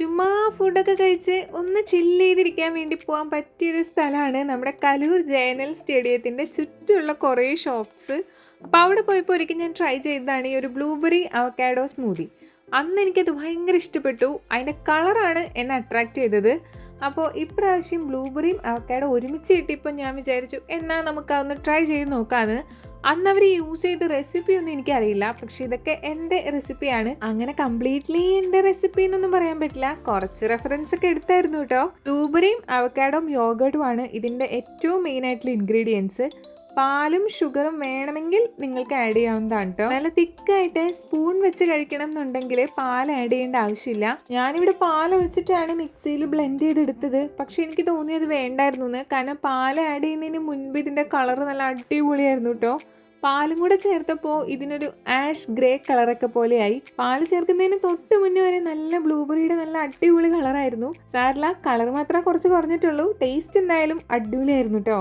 ചുമ്മാ ഫുഡൊക്കെ കഴിച്ച് ഒന്ന് ചില്ല് ചെയ്തിരിക്കാൻ വേണ്ടി പോകാൻ പറ്റിയൊരു സ്ഥലമാണ് നമ്മുടെ കലൂർ ജയനൽ സ്റ്റേഡിയത്തിന്റെ ചുറ്റുമുള്ള കുറേ ഷോപ്സ് അപ്പോൾ അവിടെ പോയപ്പോൾ ഒരിക്കൽ ഞാൻ ട്രൈ ചെയ്തതാണ് ഈ ഒരു ബ്ലൂബെറി അവക്കാഡോ സ്മൂതി അന്ന് എനിക്കത് ഭയങ്കര ഇഷ്ടപ്പെട്ടു. അതിന്റെ കളറാണ് എന്നെ അട്രാക്റ്റ് ചെയ്തത്. അപ്പോൾ ഇപ്രാവശ്യം ബ്ലൂബെറിയും അവക്കാഡോ ഒരുമിച്ച് കിട്ടിയപ്പോൾ ഞാൻ വിചാരിച്ചു എന്നാൽ നമുക്ക് അതൊന്ന് ട്രൈ ചെയ്ത് നോക്കാമെന്ന് അന്ന് അവർ യൂസ് ചെയ്ത റെസിപ്പി ഒന്നും എനിക്കറിയില്ല. പക്ഷെ ഇതൊക്കെ എന്റെ റെസിപ്പിയാണ് അങ്ങനെ കംപ്ലീറ്റ്ലി എന്റെ റെസിപ്പി എന്നൊന്നും പറയാൻ പറ്റില്ല. കുറച്ച് റെഫറൻസ് ഒക്കെ എടുത്തായിരുന്നു കേട്ടോ. ബ്ലൂബെറിയും അവക്കാഡോം ആണ് ഇതിന്റെ ഏറ്റവും മെയിൻ ആയിട്ടുള്ള ഇൻഗ്രീഡിയൻസ് പാലും ഷുഗറും വേണമെങ്കിൽ നിങ്ങൾക്ക് ആഡ് ചെയ്യാവുന്നതാണ് കേട്ടോ നല്ല തിക്കായിട്ട് സ്പൂൺ വെച്ച് കഴിക്കണം എന്നുണ്ടെങ്കിൽ പാൽ ആഡ് ചെയ്യേണ്ട ആവശ്യമില്ല. ഞാനിവിടെ പാൽ ഒഴിച്ചിട്ടാണ് മിക്സിയിൽ ബ്ലെൻഡ് ചെയ്തെടുത്തത്. പക്ഷെ എനിക്ക് തോന്നിയത് വേണ്ടായിരുന്നു എന്ന് കാരണം പാൽ ആഡ് ചെയ്യുന്നതിന് മുൻപ് ഇതിന്റെ കളർ നല്ല അടിപൊളിയായിരുന്നു കേട്ടോ പാലും കൂടെ ചേർത്തപ്പോൾ ഇതിനൊരു ആഷ് ഗ്രേ കളറൊക്കെ പോലെയായി. പാൽ ചേർക്കുന്നതിന് തൊട്ട് മുന്നേ വരെ നല്ല ബ്ലൂബെറിയുടെ നല്ല അടിപൊളി കളറായിരുന്നു സാറില്ല കളർ മാത്രം കുറച്ച് കുറഞ്ഞിട്ടുള്ളൂ. ടേസ്റ്റ് എന്തായാലും അടിപൊളിയായിരുന്നു കേട്ടോ